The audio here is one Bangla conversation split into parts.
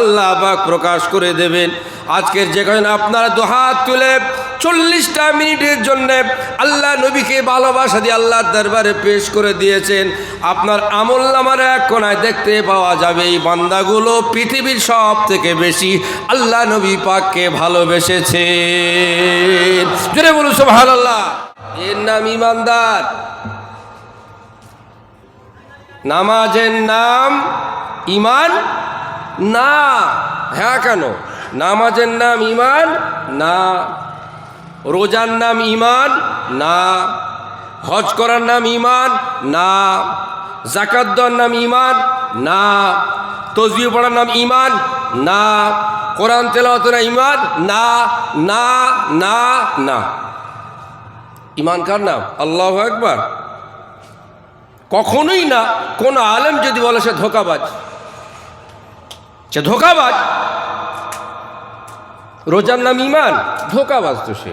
আল্লাহ পাক প্রকাশ করে দেবেন। আজকের যেখানে আপনারা দু হাত তুলে চল্লিশটা মিনিটের জন্য আল্লাহ নবীকে ভালোবাসা দিয়ে আল্লাহর দরবারে পেশ করে দিয়েছেন। আপনার আমল নামার এক কোনায় দেখতে পাওয়া যাবে এই বান্দাগুলো পৃথিবীর সব থেকে বেশি আল্লাহ নবী পাককে ভালোবেসেছে জোরে বলুন, সুবহানাল্লাহ। এর নাম ইমানদার। নামাজের নাম ইমান না হ্যাঁ কেন? নামাজের নাম ইমান না। রোজার নাম ইমান না। হজ করার নাম ইমান না। জাকাত দেওয়ার নাম ইমান না। তসবি পড়ার নাম ইমান না। কোরআন তেলাওয়াতের নাম ইমান না। না না না। ইমান কার নাম? আল্লাহ একবার কখনোই না, কোন আলেম যদি বলে সে ধোকাবাজ। সে ধোকাবাজ। রোজার নাম ইমান ধোকাবাজ তো সে।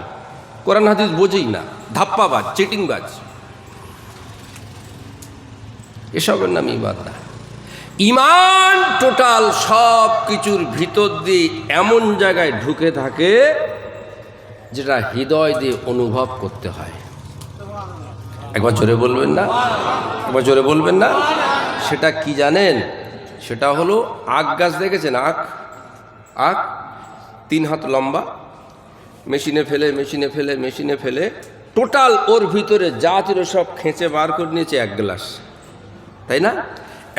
কোরআন, হাদিস বোঝেই না, ধাপ্পাবাজ, চিটিংবাজ। এসবের নাম ইমান না। ইমান টোটাল সব কিছুর ভিতর দিয়ে এমন জায়গায় ঢুকে থাকে, যেটা হৃদয় দিয়ে অনুভব করতে হয়। একবার জোরে বলবেন না? একবার জোরে বলবেন না? সেটা কি জানেন? সেটা হলো আখ গাছ দেখেছেন? আখ আখ, তিন হাত লম্বা, মেশিনে ফেলে মেশিনে ফেলে মেশিনে ফেলে, টোটাল ওর ভিতরে যা ছিল সব খেঁচে বার করে নিয়েছে এক গ্লাস। তাই না?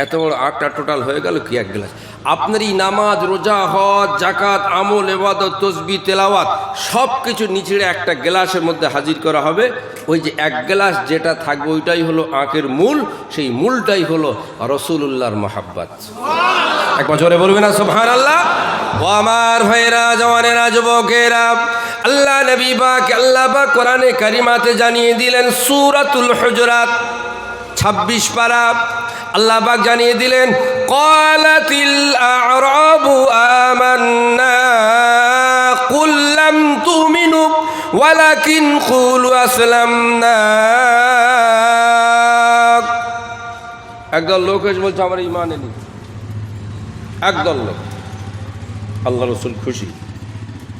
এত বড় আখটা টোটাল হয়ে গেল কি এক গ্লাস? আপনার এই নামাজ, রোজা, হজ জাকাত আমল এবাদত তসবি, তেলাওয়াত সব কিছু নিচড়ে একটা গ্লাসের মধ্যে হাজির করা হবে। ওই যে এক গ্লাস যেটা থাকবে, ওইটাই হলো আঁকের মূল, সেই মূলটাই হলো রসুল্লাহর মাহাব্বাত। এক বছরে বলবে না সোভান আল্লাহ ও আমার ভাইরা জওয়ানেরা, যুবকেরা, আল্লাহ নবী পাক, আল্লাহ পাক কোরআনে কারিমাতে জানিয়ে দিলেন, সূরাতুল হুজরাত, ছাব্বিশ পারা আল্লাহ পাক জানিয়ে দিলেন, কলাতিল আরাবু আমান্না, কুল লাম তুমিনু, ওয়ালাকিন কুলু আসলামনা। একদল লোক এসে বলছে, আমার ইমান এলি একদল লোক। আল্লাহ রসুল খুশি।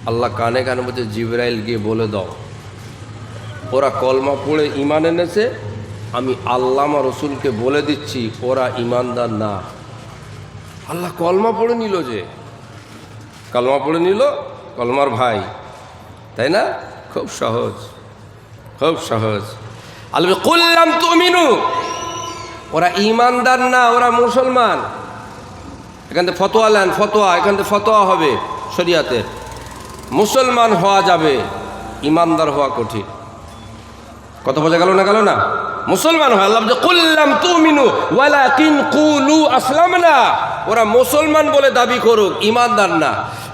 আল্লাহ কানে কানে বলছে, জিব্রাইল গিয়ে বলে দাও। ওরা কলমা পড়ে ইমান এনেছে আমি আল্লামা রসুলকে বলে দিচ্ছি, ওরা ইমানদার না। আল্লাহ কলমা পড়ে নিল যে। কলমা পড়ে নিল কলমার ভাই। তাই না? খুব সহজ। খুব সহজ। আল্লাহ করলাম তুমিনু। ওরা ইমানদার না, ওরা মুসলমান। এখান থেকে ফতোয়া নেন, ফতোয়া, এখান থেকে ফতোয়া হবে শরিয়াতে। মুসলমান হওয়া যাবে, ইমানদার হওয়া কঠিন। কত বোঝা গেল না গেল না? মুসলমান হয়, আল্লাহ কুল্লাম তুমিনু, ওয়ালাকিন কুলু আসলাম না ওরা মুসলমান বলে দাবি করুক ইমানদার না।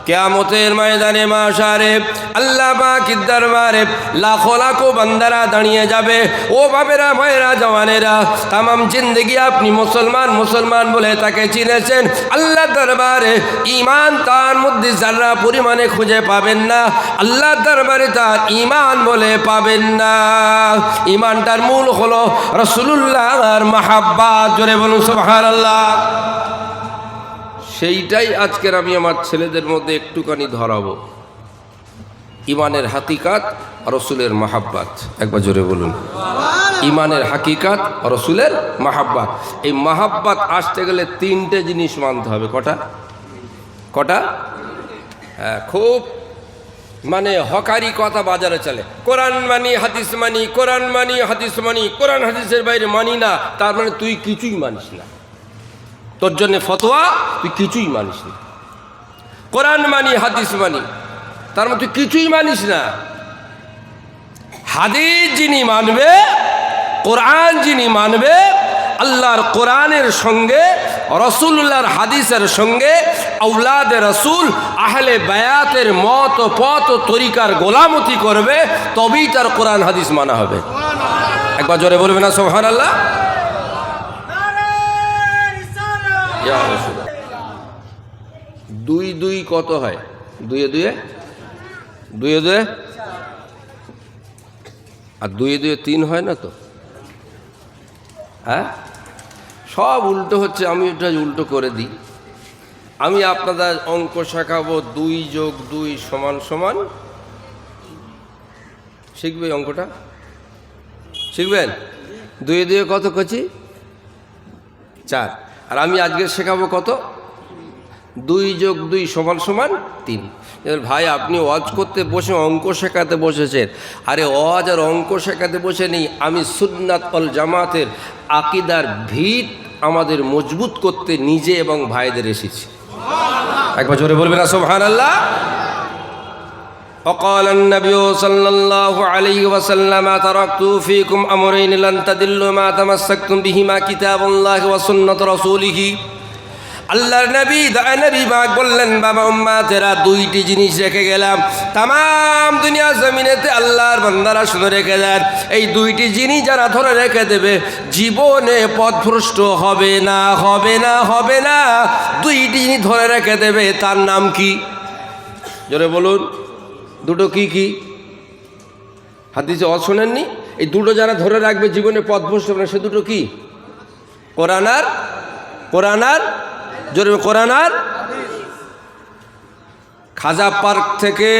কেয়ামতের ময়দানে মাসারে আল্লাহ পাকির দরবারে লাখো লাখো বান্দারা দাঁড়িয়ে যাবে। ও বাবেরা ভাইরা জওয়ানেরা, তামাম জিন্দগি আপনি মুসলমান মুসলমান বলে তাকে চিনেছেন। আল্লাহ দরবারে ইমান তার মধ্যে যারা পরিমাণে খুঁজে পাবেন না আল্লাহ দরবারে তার ইমান বলে পাবেন না। ইমানটার মূল হলো রসুল্লাহর মাহাব্বাত। জোরে বলুন, সুবহানাল্লাহ। সেইটাই আজকের আমি আমার ছেলেদের মধ্যে একটুখানি ধরাবো। ইমানের হাকিকাত, রসুলের মাহাব্বাত। একবার জোরে বলুন। ইমানের হাকিকাত, রসুলের মাহাব্বাত। এই মাহাব্বাত আসতে গেলে তিনটে জিনিস মানতে হবে। কটা? কটা? হ্যাঁ খুব মানে হকারি কথা বাজারে চলে। কোরআন মানি, হাদিস মানি, কোরআন মানি, হাদিস মানি, কোরআন হাদিসের বাইরে মানি না। তার মানে তুই কিছুই মানিস না। তোর জন্য ফতোয়া, তুই কিছুই মানিস না। কোরআন মানি, হাদিস মানি, তার মধ্যে কিছুই মানিস না। হাদিস যিনি মানবে, কোরআন যিনি মানবে, আল্লাহর কোরআনের সঙ্গে, রসুল্লাহর হাদিসের সঙ্গে আউলাদে রসুল, আহলে বায়াতের মত, পথ, তরিকার গোলামতি করবে, তবেই তার কোরআন, হাদিস মানা হবে। একবার জোরে বলবে না সোহান আল্লাহ দুই দুই কত হয়? দুয়ে দুয়ে দুয়ে দুয়ে আর দুয়ে দুয়ে তিন হয় না তো? হ্যাঁ? সব উল্টো হচ্ছে, আমি ওটা উল্টো করে দিই। আমি আপনাদের অঙ্ক শেখাবো দুই যোগ দুই সমান সমান। শিখবে অঙ্কটা? শিখবেন? দুই দুয়ে কত কচি চার। আর আমি আজকে শেখাবো কত? দুই যোগ দুই সমান সমান তিন। এবার ভাই, আপনি ওয়াজ করতে বসে, অঙ্ক শেখাতে বসেছেন। আরে ওয়াজ আর অঙ্ক শেখাতে বসে নেই, আমি সুন্নাত অল জামাতের আকিদার ভিত আমাদের মজবুত করতে নিজে এবং ভাইদের এসেছি। একবার জোরে বলবেন না সোহান আল্লাহ وقال النبي صلى الله عليه وسلم تركت فيكم أمرين لن تدلوا ما تمسكتم بهما كتاب الله وسنة رسوله আল্লাহর নবী দয়া নবী বাক বললেন বাবা উম্মাতেরা দুইটি জিনিস রেখে গেলাম তাম দুনিয়া জমিনেতে আল্লাহর বান্দারা শুনে রেখে দেন এই দুইটি জিনিস যারা ধরে রেখে দেবে জীবনে পথভ্রষ্ট হবে না হবে না হবে না দুইটি জিনিস ধরে রেখে দেবে তার নাম কি জোরে বলুন দুটো কি কি? হাদিসে অ শোনেননি? এই দুটো যারা ধরে রাখবে জীবনে পথভ্রষ্ট হবে না, সে দুটো কি? কোরআনার কোরআনার জোরে কোরআনার খাজা পার্ক থেকে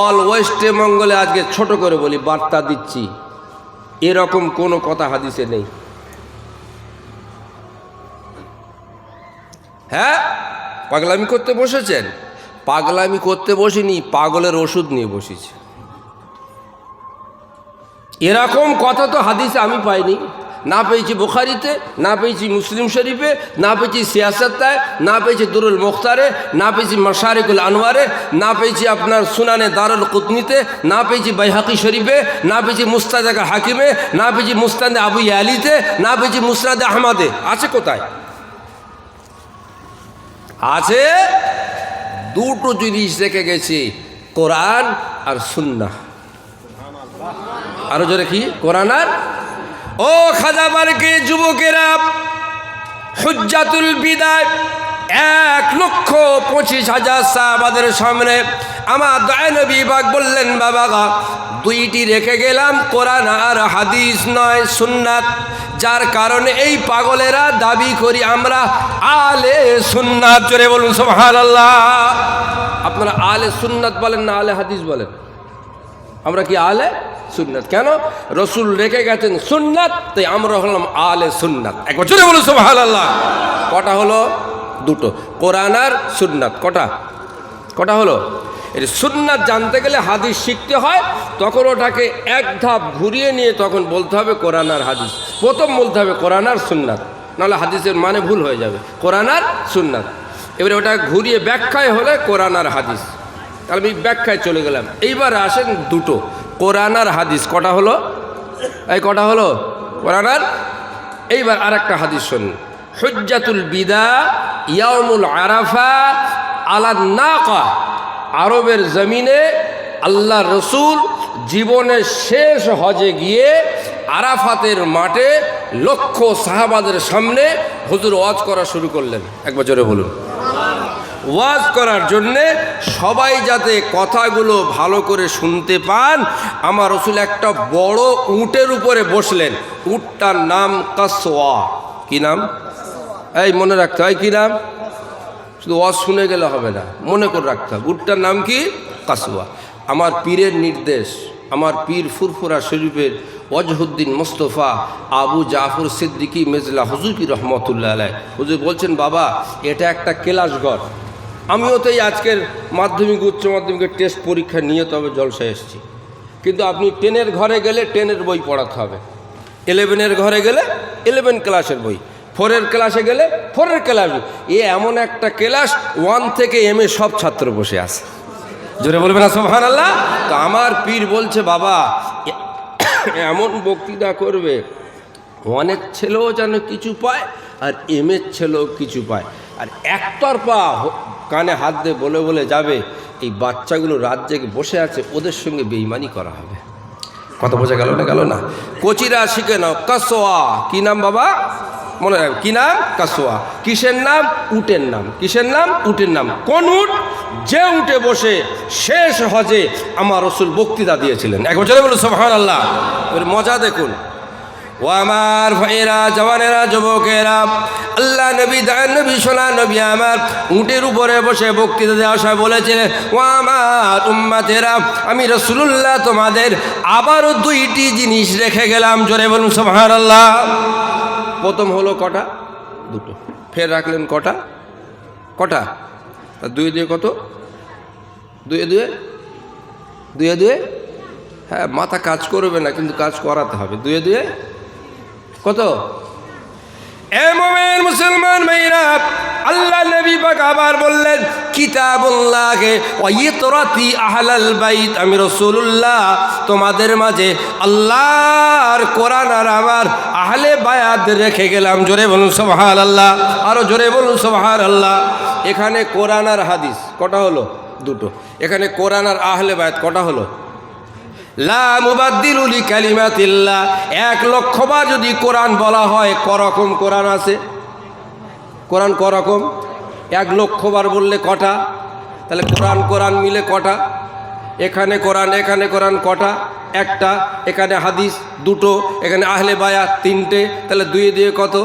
অল ওয়েস্টে মঙ্গলে আজকে ছোট করে বলি, বার্তা দিচ্ছি। এরকম কোনো কথা হাদিসে নেই। হ্যাঁ? পাগলামি করতে বসেছেন? পাগলামি করতে বসিনি পাগলের ওষুধ নিয়ে বসেছি এরকম কথা তো হাদিসে আমি পাইনি না পেয়েছি বুখারিতে না পেয়েছি মুসলিম শরীফে না পেয়েছি সিয়াসত্তায় না পেয়েছি দুরুল মুখতারে না পেয়েছি মশারিকুল আনোয়ারে না পেয়েছি আপনার সুনানে দারুল কুতনিতে না পেয়েছি বাইহাকি শরীফে না পেয়েছি মুস্তাদ হাকিমে না পেয়েছি মুস্তাদে আবু আলিতে না পেয়েছি মুসরাদ আহমাদে আছে কোথায় আছে দুটো জিনিস রেখে গেছি, কোরআন আর সুন্না আরও জোরে কি? কোরআন আর? ও খাজা মার্কে যুবকেরা, হুজ্জাতুল বিদায় এক লক্ষ পঁচিশ হাজার সাহাবাদের সামনে আমার দয়ানবী বাগ বললেন, বাবা গা, দুইটি রেখে গেলাম, কোরআন আর হাদিস নয়, সুন্নাত। যার কারণে এই পাগলেরা দাবি করি আমরা আলে সুন্নাত। জোরে বলুন সোহান আল্লাহ আপনারা আলে সুন্নাত বলেন না আলে হাদিস বলেন? আমরা কি আলে সুন্নাত? কেন? রসুল রেখে গেছেন সুন্নাত, তাই আমরা হলাম আলে সুন্নাত। একবার চলে বলুন সোহান আল্লাহ কটা হলো? দুটো। কোরআন আর সুন্নাত। কটা? কটা হলো? এর সুন্নাত জানতে গেলে হাদিস শিখতে হয়, তখন ওটাকে এক ধাপ ঘুরিয়ে নিয়ে তখন বলতে হবে কোরআন আর হাদিস। প্রথম বলতে হবে কোরআন আর সুন্নাত, নাহলে হাদিসের মানে ভুল হয়ে যাবে। কোরআন আর সুন্নাত। এবারে ওটা ঘুরিয়ে ব্যাখ্যায় হলে কোরআন আর হাদিস। তাহলে আমি ব্যাখ্যায় চলে গেলাম। এইবার আসেন দুটো। কোরআন আর হাদিস কটা হলো? এই কটা হলো? কোরআন আর? এইবার আর একটা হাদিস শুনুন। হুজ্জাতুল বিদা ইয়ামুল আরাফা আলা নাকা, আরবের জমিনে আল্লাহ রসুল জীবনের শেষ হজে গিয়ে আরাফাতের মাঠে লক্ষ সাহাবাদের সামনে হুজুর ওয়াজ করা শুরু করলেন। এক বছরে বলুন। ওয়াজ করার জন্যে সবাই যাতে কথাগুলো ভালো করে শুনতে পান, আমার রসুল একটা বড় উটের উপরে বসলেন। উটটার নাম কাসোয়া কি নাম? এই, মনে রাখতে হয় কি নাম? শুধু অ শুনে গেলে হবে না, মনে করে রাখতে হবে উটটার নাম কি? কাসুয়া আমার পীরের নির্দেশ, আমার পীর ফুরফুরা শরীফের ওয়াজহুদ্দিন মোস্তফা আবু জাফর সিদ্দিকি মেজলা হুজুর রহমতুল্লাহ আলাই হুজুর বলছেন, বাবা, এটা একটা কেলাসঘর আমিও তো এই আজকের মাধ্যমিক, উচ্চ মাধ্যমিকের টেস্ট পরীক্ষা নিয়ে তবে জলসায় এসেছি। কিন্তু আপনি টেনের ঘরে গেলে টেনের বই পড়াতে হবে। ইলেভেনের ঘরে গেলে ইলেভেন ক্লাসের বই। ফোরের ক্লাসে গেলে ফোরের ক্লাস। এ এমন একটা ক্লাস, ওয়ান থেকে এম এ সব ছাত্র বসে আছে। জোরে বলবে না সোহান আল্লাহ তো আমার পীর বলছে, বাবা এমন বক্তৃতা করবে, ওয়ানের ছেলেও যেন কিছু পায় আর এম এর ছেলেও কিছু পায়। আর একতরফা কানে হাত দিয়ে বলে বলে যাবে, এই বাচ্চাগুলো রাত জেগে বসে আছে, ওদের সঙ্গে বেইমানি করা হবে। কথা বোঝা গেল না গেল না? কচিরা শিখে নাও, কাসোয়া, কি নাম বাবা? মনে রাখবে। কি নাম? কাসোয়া। কিসের নাম? উটের নাম। কিসের নাম? উটের নাম। কোন উট? যে উঠে বসে শেষ হজে আমার রসুল বক্তৃতা দিয়েছিলেন। এক বছরে বলুন সোহান আল্লাহ মজা দেখুন। ও আমার ভাইয়েরা, জওয়ানেরা, যুবকেরা, আল্লাহ নবী দয়ান নবী, সোনা নবী আমার উটের উপরে বসে বক্তৃতা দেওয়ার সময় বলেছিলেন, ও আমার উম্মাতেরা, আমি রসুল্লাহ তোমাদের আবারও দুইটি জিনিস রেখে গেলাম। জোরে বলুন সোহার আল্লাহ প্রথম হলো কটা? দুটো। ফের রাখলেন কটা? কটা? তা দুয়ে দুয়ে কত? দুয়ে দুয়ে? দুয়ে দুয়ে? হ্যাঁ মাথা কাজ করবে না, কিন্তু কাজ করাতে হবে। দুয়ে দুয়ে? কত? এ মোমেন মুসলমান মেয়েরা আল্লাহ নবী পাক আবার বললেন কিতাবুল্লাহকে ওয়াইতরাতি আহলাল বাইত। আমি রাসূলুল্লাহ, তোমাদের মাঝে আল্লাহর কোরআন আর আমার আহলে বায়াত রেখে গেলাম। জোরে বলুন সোহার আল্লাহ আরও জোরে বলুন সোহার আল্লাহ এখানে কোরআন আর হাদিস কটা হলো? দুটো। এখানে কোরআন আর আহলে বায়াত কটা হলো? লা মুবাদ্দিলুলি কালিমাতিল্লাহ এক লক্ষবার যদি কোরআন বলা হয়, করকম কোরআন আছে? কোরআন করকম? এক লক্ষবার বললে কটা? তাহলে কোরআন কোরআন মিলে কটা? এখানে কোরআন এখানে কোরআন কটা? একটা, এখানে হাদিস দুটো, এখানে আহলে বায়া তিনটে, তাহলে দুয়ে দিয়ে কত?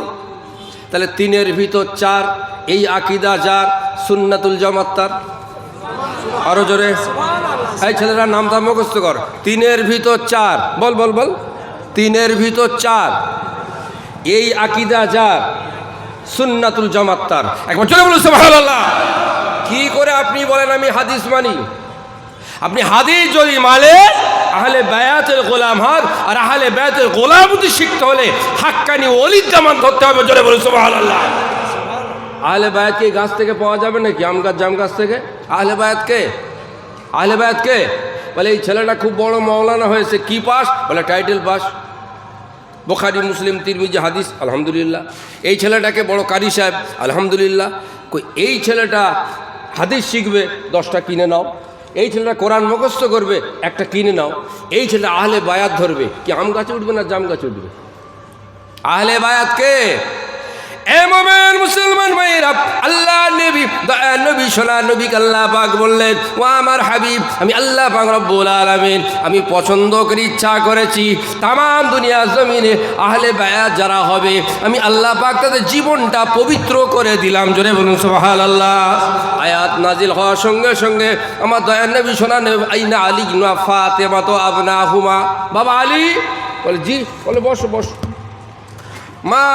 তাহলে তিনের ভিতর চার, এই আকিদা যার? সুন্নাতুল জামাত্তার আরও জোরে। এই ছেলেরা নামটা মুখস্থ কর। তিনের ভিতর চার। বল বল বল। তিনের ভিতর চার। এই আকিদা যার? সুন্নাতুল জামাত্তার একবার চলে বলুন, সুবহানাল্লাহ। কি করে আপনি বলেন আমি হাদিস মানি? আপনি হাদিস যদি মানে আহলে বায়াতের গোলাম হক আর আহলে বায়াতের গোলামতি শিখতে হলে হাক্কানি অলির জামান ধরতে হবে, জোরে বলুন, সুবহানাল্লাহ। আহলে বায়াতকে গাছ থেকে পাওয়া যাবে নাকি? আম গাছ, জাম গাছ থেকে? আহলে বায়াতকে আহলে বায়াতকে বলে, এই ছেলেটা খুব বড় মৌলানা হয়েছে। কি পাস? বলে, টাইটেল পাস। বোখারি, মুসলিম, তিরমিজি, হাদিস, আলহামদুলিল্লাহ। এই ছেলেটাকে বড় কারি সাহেব, আলহামদুলিল্লাহ। এই ছেলেটা হাদিস শিখবে, দশটা কিনে নাও। এই ছেলেটা কোরআন মুখস্থ করবে, একটা কিনে নাও। এই ছেলেটা আহলে বায়াত ধরবে। কি, আম গাছে উঠবে না জাম গাছে উঠবে? আহলে বায়াত কে? মুসলমান আল্লাহ নবী সোনা আল্লাহ পাক বললেন, ও আমার হাবিব, আমি আল্লাহ আমি পছন্দ করে, ইচ্ছা করেছি তাম দুনিয়া জমিনে আহলে বায়াত যারা হবে, আমি আল্লাহ পাক তাদের জীবনটা পবিত্র করে দিলাম। জোরে বলুন সুবহান আল্লাহ আয়াত নাজিল হওয়ার সঙ্গে সঙ্গে আমার দয়া নবী, সোনা আলী ইবনা ফাতেমা আবনা হুমা বাবা আলী, বলে, জি, বলে, বসো বসো। মা,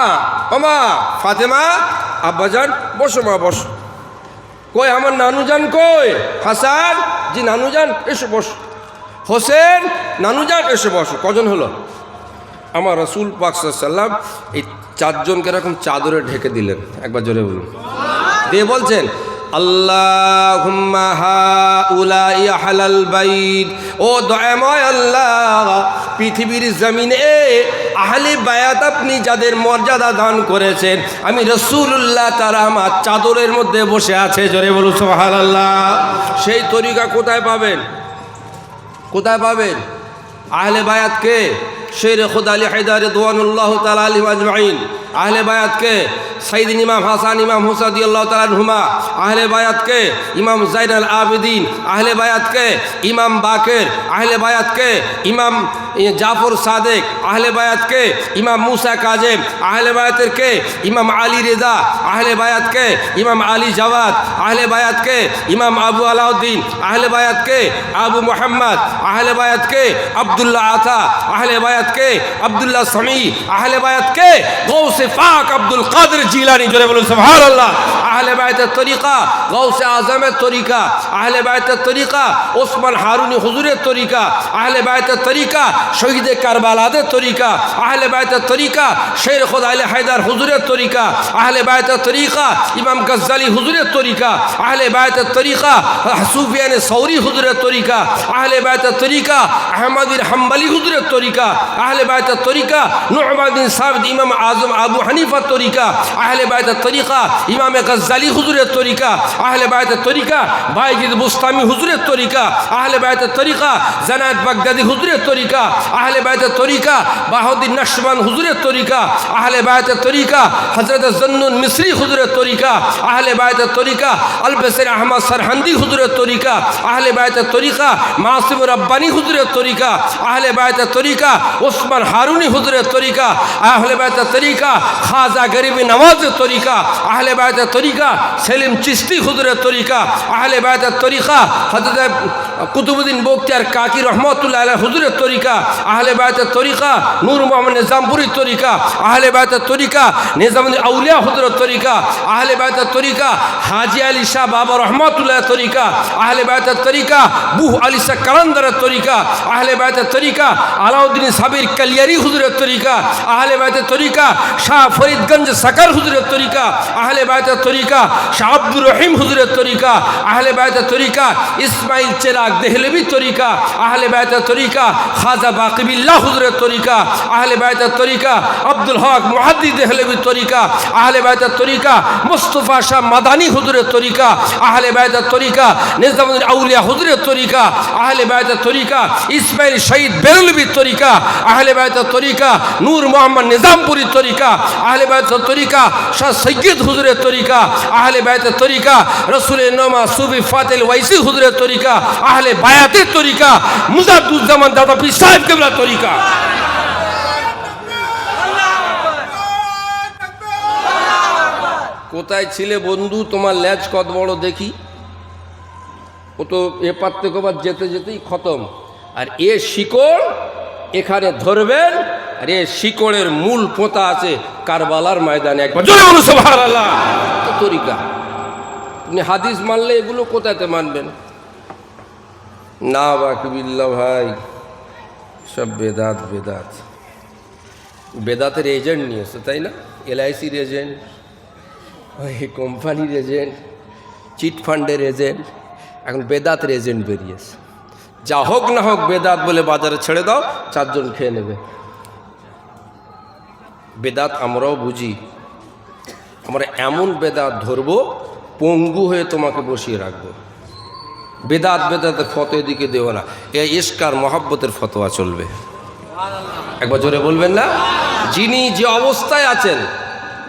ও মা, ফাতেমা, আব্বাজান, বসো মা, বসো। কই, আমার নানুজান কই? হাসান, জি, নানুজান, এসো, বসো। হোসেন, নানুজান, এসে, বসো। কজন হলো? আমার রসুল পাক সাল্লাম এই চারজনকে এরকম চাদরে ঢেকে দিলেন। একবার জোরে বলুন। দিয়ে বলছেন? আল্লাহ ও দয়াময় আল্লাহ পৃথিবীর জমিনে আহলে বায়াত আপনি যাদের মর্যাদা দান করেছেন, আমি রসুল্লাহ তারা আমার চাদরের মধ্যে বসে আছে, জোরে বলুন সোহাল আল্লাহ সেই তরিকা কোথায় পাবেন? কোথায় পাবেন? আহলে বায়াতকে শের খুদ আলী হায়দার দোয়ানুল্লাহ তালা আলী আজমাইন। আহলে বায়াতকে সাইদিন ইমাম হাসান ইমাম হুসাদি আল্লাহ তালহুমা আহলে বায়াতকে ইমাম জাইনাল আবেদিন আহলে বায়াতকে ইমাম বাকের আহলে বায়াতকে ইমাম জাফর সাদেক আহলে বায়াতকে ইমাম মুসা কাজেম আহলে বায়াতের কে ইমাম আলী রেজা আহলে বায়াতকে ইমাম আলী জাওয়াদ আহলে বায়াতকে ইমাম আবু আলাউদ্দিন আহলে বায়াতকে আবু মোহাম্মদ আহলে বায়াতকে আবদুল্লাহ আতা আহলে বায়াতকে আবদুল্লাহ সামি আহলে বায়াতকে গৌসে পাক আব্দুল কাদের জিলানি জোরে বলুন সুবহানাল্লাহ। আহলে বায়াতের তরিকা গৌসে আজমের তরিকা, আহলে বায়াতের তরিকা, ওসমান হারুনি হুজুরের তরিকা, আহলে বায়াতের তরিকা, শহীদে কারবালাদের তরিকা, আহলে বায়াতের তরিকা, শের খোদ আহলে হায়দার হুজুরের তরিকা, আহলে বায়াতের তরিকা, ইমাম গজ্জালি হুজুরের তরিকা, আহলে বায়াতের তরিকা, সুফিয়ানে সৌরি হুজুরের তরিকা, আহলে বায়াতের তরিকা আহমদির হাম্বালি হুজুরের তরিকা, আহলে বায়াতের তরিকা নুহমাদিন সাবিদ ইমাম আজম আবু হানিফার তরিকা, আহলে বায়াতের তরিকা, ইমামে গজ গাজ্জালি হুজুরের তরিকা, আহলে বায়তের তরিকা, বাইজিদ বুস্তামি হুজুরের তরিকা, আহলে বায়তের তরিকা, জানায়ত বাগদাদি হুজুরের তরিকা, আহলে বায়তের তরিকা বাহুদ্দিন নকশবান হুজুরের তরিকা, আহলে বায়তের তরিকা হজরত জন্নুন মিশ্রি হুজুরের তরিকা, আহলে বায়তের তরিকা আলবেসের আহমদ সরহান্দি হুজুরের তরিকা, আহলে বায়তের তরিকা মাসিম রব্বানি হুজুরের তরিকা, আহলে বায়তের তরিকা, ওসমান হারুনি হুজুরের তরিকা, আহলে বায়তের তরিকা, খাজা গরিবি নওয়াজের তরিকা, আহলে বায়তের তরিকা সেলিম চিস্তি হুজুরের তরিকা, আহলে বায়তের তরিকা হজরত কুতুবুদ্দিন বক্তিয়ার কাকি রহমতুল্লাহ আলাইহ হুজুরের তরিকা, আহলে বায়তের তরিকা, নূর মোহাম্মদ নিজামপুরীর তরিকা, আহলে বায়তের তরিকা, নিজামুদ্দিন আউলিয়া হুজুরের তরিকা, আহলে বায়তের তরিকা, হাজি আলী শাহ বাবা রহমতুল্লাহ তরিকা, আহলে বায়তের তরিকা, বুহ আলী শাহ কালান্দারের তরিকা, আহলে বায়তের তরিকা, আলাউদ্দিন সাবির কালিয়ারি হুজুরের তরিকা, আহলে বায়তের তরিকা, শাহ ফরিদগঞ্জ সাকার হুজুরের তরিকা, আহলে বায়তের তরিকা শাহ আব্দুর রহিম হুজুরের তরিকা, আহলে বায়তের তরিকা, ইসমাইল চেরাগ দেহলেবি তরিকা, আহলে বায়তের তরিকা, খাজা বাকিবিল্লাহ হুজুরের তরিকা, আহলে বায়তের তরিকা, আব্দুল হক মুহাদ্দি দেহলেবি তরিকা, আহলে বায়তের তরিকা, মুস্তফা শাহ মাদানী হুজুরের তরিকা, আহলে বায়তের তরিকা, নিজামুদ্দিন আউলিয়া হুজুরের তরিকা, আহলে বায়তের তরিকা, ইসমাইল শহীদ বেরুলবির তরিকা, আহলে বায়তের তরিকা, নূর মোহাম্মদ নিজামপুরীর তরিকা, আহলে বায়তের তরিকা, শাহ সৈয়দ হুজুরের তরিকা আহলে বায়তের তরিকা, রসুলের নমা সুফি ফাতেল ওয়াইসি হুজুরের তরিকা, আহলে বায়াতের তরিকা মুজাদুজ্জামান দাদা পীর সাহেব কেবলার তরিকা। কোথায় ছিলে বন্ধু তোমার ল্যাজ কত বড় দেখি? ও তো এ থেকে যেতে যেতেই খতম। আর এ শিকড় এখানে ধরবেন, আর এ শিকড়ের মূল পোঁতা আছে কারবালার ময়দানে। একবার তো তরিকা। আপনি হাদিস মানলে এগুলো কোথাতে মানবেন? না বাকিবিল্লা ভাই, সব বেদাত বেদাত। বেদাতের এজেন্ট নিয়েছে, তাই না? এলআইসির এজেন্ট, ওই কোম্পানির এজেন্ট, চিট ফান্ডের এজেন্ট, এখন বেদাতের এজেন্ট বেরিয়েছে। যা হোক না হোক বেদাত বলে বাজারে ছেড়ে দাও, চারজন খেয়ে নেবে। বেদাত আমরাও বুঝি। আমরা এমন বেদাত ধরব, পঙ্গু হয়ে তোমাকে বসিয়ে রাখব। বেদাত বেদাতে ফতো এদিকে দেও না, এ ইস্কার মহাব্বতের ফতোয়া চলবে। একবার জোরে বলবেন না? যিনি যে অবস্থায় আছেন,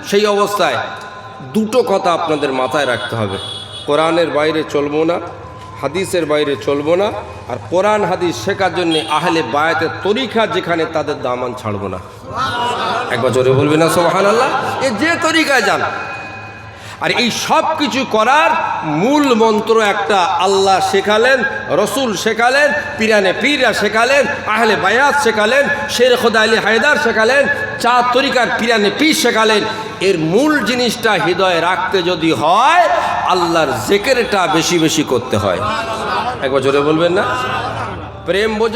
সেই অবস্থায় দুটো কথা আপনাদের মাথায় রাখতে হবে। কোরআনের বাইরে চলবো না হাদিসের বাইরে চলবো না, আর কোরআন হাদিস শেখার জন্য আহলে বায়াতের তরিকা যেখানে তাদের দামান ছাড়বো না। একবার জোরে বলবেন না সোহান আল্লাহ এ যে তরিকায় যান আর এই সব কিছু করার মূল মন্ত্র একটা আল্লাহ শেখালেন, রসুল শেখালেন, পিরানে পীরা শেখালেন, আহলে বায়াত শেখালেন, শের খোদা আলী হায়দার শেখালেন চা তরিকার পিরানে পীর শেখালেন। এর মূল জিনিসটা হৃদয়ে রাখতে যদি হয়, আল্লাহর জেকেরটা বেশি বেশি করতে হয়। এক বছরে বলবেন না? প্রেম বোঝা